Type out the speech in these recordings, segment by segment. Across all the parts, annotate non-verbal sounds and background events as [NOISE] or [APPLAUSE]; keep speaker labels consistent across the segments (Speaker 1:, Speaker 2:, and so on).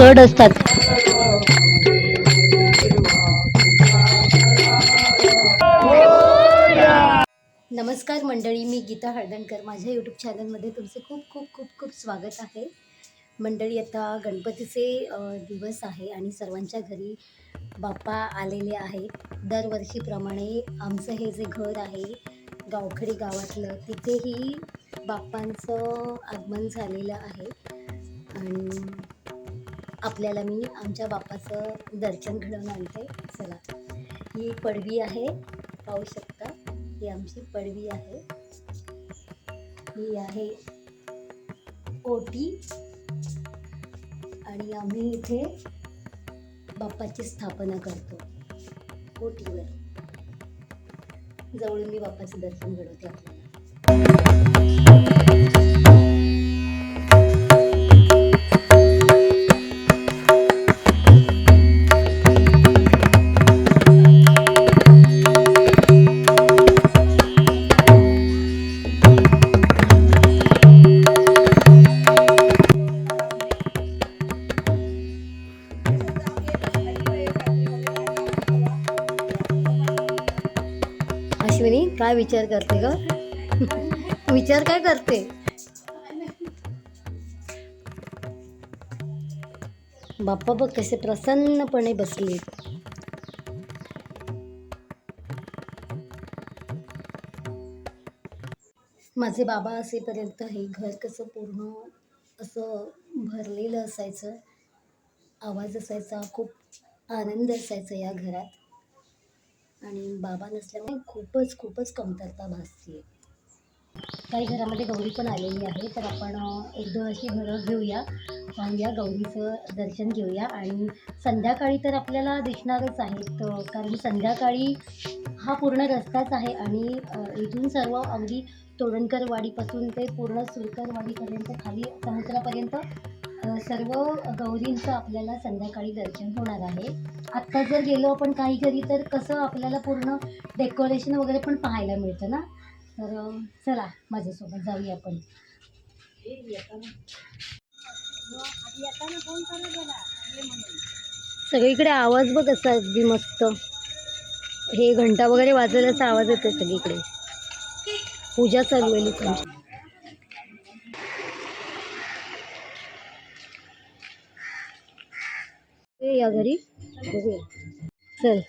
Speaker 1: जड असतात. नमस्कार मंडळी मी गीता हळदणकर. माझ्या यूट्यूब चॅनलमध्ये तुमचे खूप खूप खूप खूप स्वागत आहे. मंडळी आता गणपतीचे दिवस आहे आणि सर्वांच्या घरी बाप्पा आलेले आहेत. दरवर्षीप्रमाणे आमचं हे जे घर आहे गावखडी गावातलं तिथेही बाप्पांचं आगमन झालेलं आहे. आणि आपल्याला मी आमच्या बापाचं दर्शन घडवून आणते. चला. ही पडवी आहे. पाहू शकता. ही आमची पडवी आहे. ही आहे ओटी. आणि आम्ही इथे बाप्पाची स्थापना करतो. ओटीवर. जवळून मी बाप्पाचं दर्शन घडवते आपल्याला. काय विचार करते ग? [LAUGHS] विचार काय करते? बाप्पा बघ कसे प्रसन्नपणे बसले. माझे बाबा असेपर्यंत हे घर कसं पूर्ण असं भरलेलं असायचं. आवाज असायचा खूप आनंद असायचा या घरात. आणि बाबा नसल्यामुळे खूपच खूपच कमतरता भासते काही घरामध्ये गौरी पण आलेली आहे तर आपण एक दोन अशी घरं घेऊया पाहूया गौरीचं दर्शन घेऊया. आणि संध्याकाळी तर आपल्याला दिसणारच आहेत कारण संध्याकाळी हा पूर्ण रस्ताच आहे आणि इथून सर्व अगदी तोडणकरवाडीपासून ते पूर्ण सुरकरवाडीपर्यंत खाली समुद्रापर्यंत सर्व गौरींचं आपल्याला संध्याकाळी दर्शन होणार आहे. आत्ता जर गेलो आपण काही घरी तर कसं आपल्याला पूर्ण डेकोरेशन वगैरे पण पाहायला मिळतं ना? तर चला माझ्यासोबत जाऊया आपण. सगळीकडे आवाज बघ असा अगदी मस्त. हे घंटा वगैरे वाजवल्याचा आवाज येतो सगळीकडे. पूजा चालू आहे लोकांची ये घरी. बघूया. चल.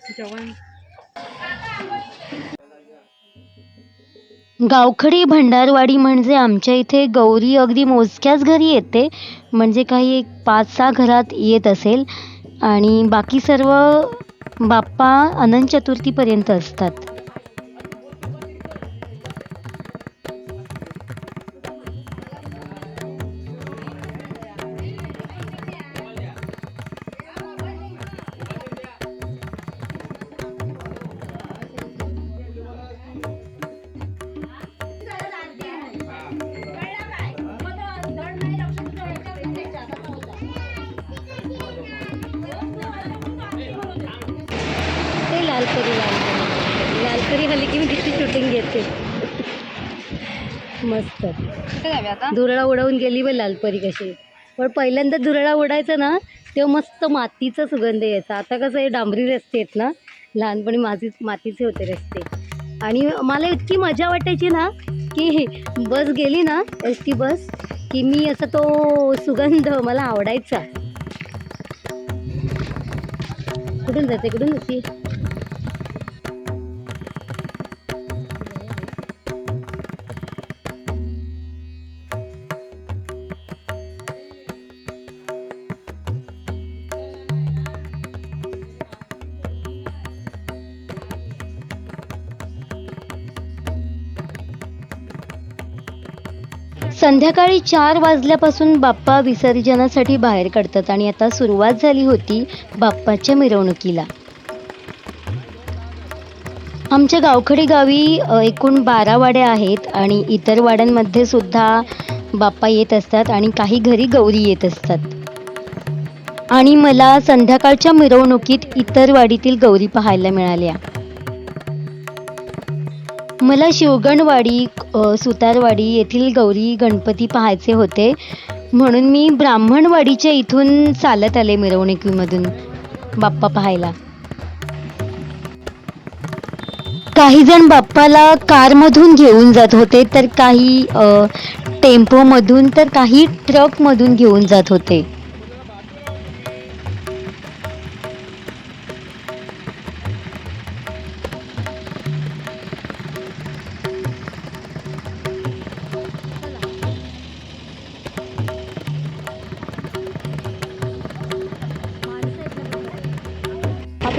Speaker 1: गावखडी भंडारवाडी म्हणजे आमच्या इथे गौरी अगदी मोजक्याच घरी येते. म्हणजे काही एक पाच सहा घरात येत असेल. आणि बाकी सर्व बाप्पा अनंत चतुर्थीपर्यंत असतात. झाली की मी तिची शूटिंग घेते. मस्त. धुरळा उडवून गेली बघ लालपरी कशी. पण पहिल्यांदा धुरळा उडायचं ना तेव्हा मस्त मातीचा सुगंध यायचा. आता कसं हे डांबरी रस्ते आहेत ना लहानपणी माझी मातीचे होते रस्ते. आणि मला इतकी मजा वाटायची ना की बस गेली ना एस टी बस की मी असा तो सुगंध मला आवडायचा. कुठून जाते कुठून जाते? संध्याकाळी चार वाजल्यापासून बाप्पा विसर्जनासाठी बाहेर काढतात आणि आता सुरुवात झाली होती बाप्पाच्या मिरवणुकीला. आमच्या गावखडी गावी एकूण बारा वाड्या आहेत आणि इतर वाड्यांमध्ये सुद्धा बाप्पा येत असतात आणि काही घरी गौरी येत असतात. आणि मला संध्याकाळच्या मिरवणुकीत इतर वाडीतील गौरी पाहायला मिळाल्या. मला शिवगणवाडी सुतारवाडी येथील गौरी गणपती पाहायचे होते.
Speaker 2: म्हणून मी ब्राह्मणवाडीच्या इथून चालत आले मिरवणुकीमधून बाप्पा पाहायला. काही जण बाप्पाला कारमधून घेऊन जात होते तर काही टेम्पोमधून तर काही ट्रकमधून घेऊन जात होते.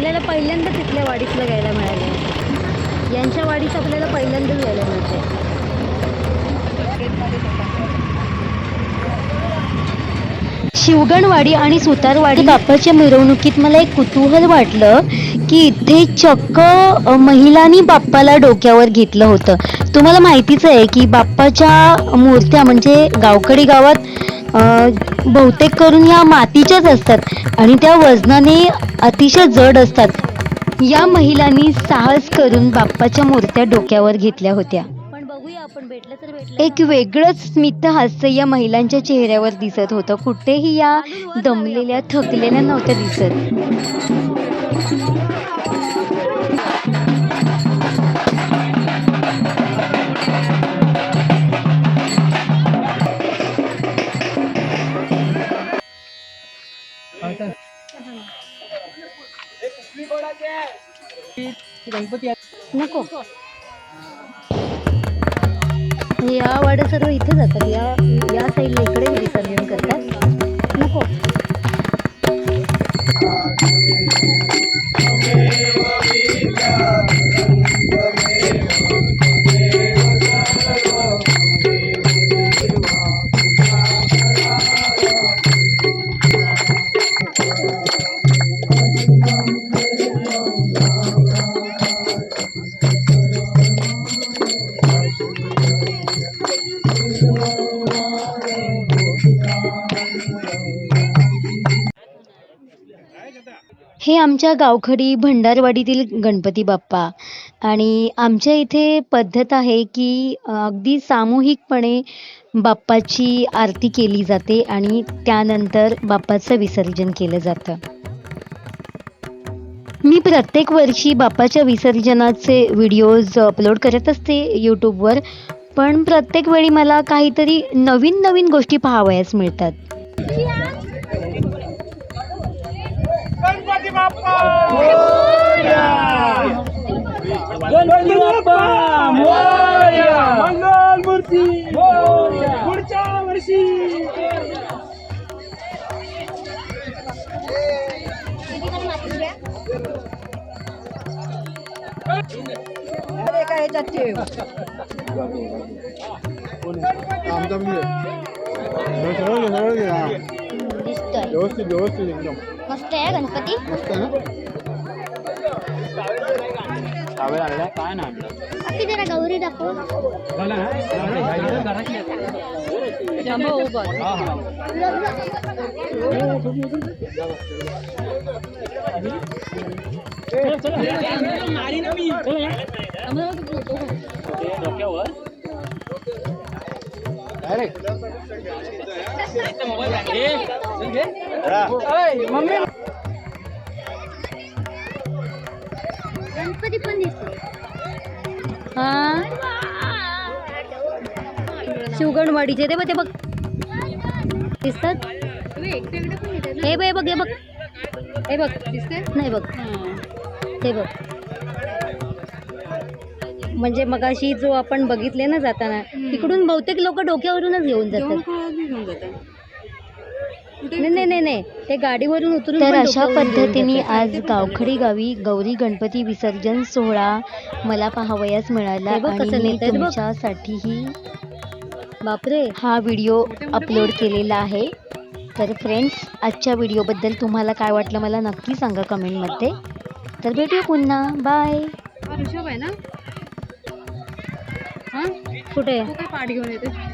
Speaker 2: आपल्याला पहिल्यांदा तिथल्या वाडीतलं घ्यायला मिळालं. यांच्या वाडीत आपल्याला पहिल्यांदाच घ्यायला मिळते शिवगणवाडी आणि सुतारवाडी बापाच्या मिरवणुकीत मला एक कुतूहल वाटलं की इथे चक्क महिलांनी बाप्पाला डोक्यावर घेतलं होतं. तुम्हाला माहितीच आहे की बाप्पाच्या मूर्त्या म्हणजे गावकडी गावात बहुतेक करून ह्या मातीच्याच असतात आणि त्या वजनाने अतिशय जड असतात. या महिलांनी साहस करून बाप्पाच्या मूर्त्या डोक्यावर घेतल्या होत्या. एक वेगळंच स्मित हास्य या महिलांच्या चेहऱ्यावर दिसत होतं. कुठेही या दमलेल्या थकलेल्या नव्हत्या दिसत. नको. या वाड्या सर्व इथे जातात. या या साईडला इकडे विसर्जन करतात. नको. हे आमच्या गावखडी भंडारवाडीतील गणपती बाप्पा. आणि आमच्या इथे पद्धत आहे की अगदी सामूहिकपणे बाप्पाची आरती केली जाते आणि त्यानंतर बाप्पाचं विसर्जन केलं जातं. मी प्रत्येक वर्षी बाप्पाच्या विसर्जनाचे व्हिडिओज अपलोड करत असते यूट्यूबवर पण प्रत्येक वेळी मला काहीतरी नवीन नवीन गोष्टी पाहावयास मिळतात.
Speaker 3: गणपती बाप्पा मंगल मूर्ती पुढच्या वर्षी
Speaker 1: आमचा म्हणजे सरळ सरळ
Speaker 2: दिसतोय.
Speaker 1: व्यवस्थित व्यवस्थित एकदम.
Speaker 2: मस्त आहे गणपती?
Speaker 1: मस्त ना?
Speaker 3: काय ना
Speaker 2: आपली जरा गौरी दाखव. मम्मी गणपती पण दिसतो हा शिवगणवाडीचे ते बघ ते बघ. दिसतात? हे बघ हे बघ. हे बघ. हे बघ दिसते नाही बघ. हे बघ. म्हणजे मगाशी जो आपण बघितले ना जाताना तिकडून बहुतेक लोक डोक्यावरूनच घेऊन जातात. नाही नाही नाही नाही. ते गाडीवरून उतरून तर अशा पद्धतीने आज गावखडी गावी गौरी गणपती विसर्जन सोहळा मला पाहावयास मिळाला आणि मी तुमच्यासाठीही बापरे. हा व्हिडिओ अपलोड केलेला आहे. तर फ्रेंड्स आजच्या व्हिडिओबद्दल तुम्हाला काय वाटलं मला नक्की सांगा कमेंटमध्ये. तर भेटूया पुन्हा. बाय.
Speaker 4: ऋषभ आहे ना?
Speaker 2: कुठे?
Speaker 4: पाठ घेऊन येते?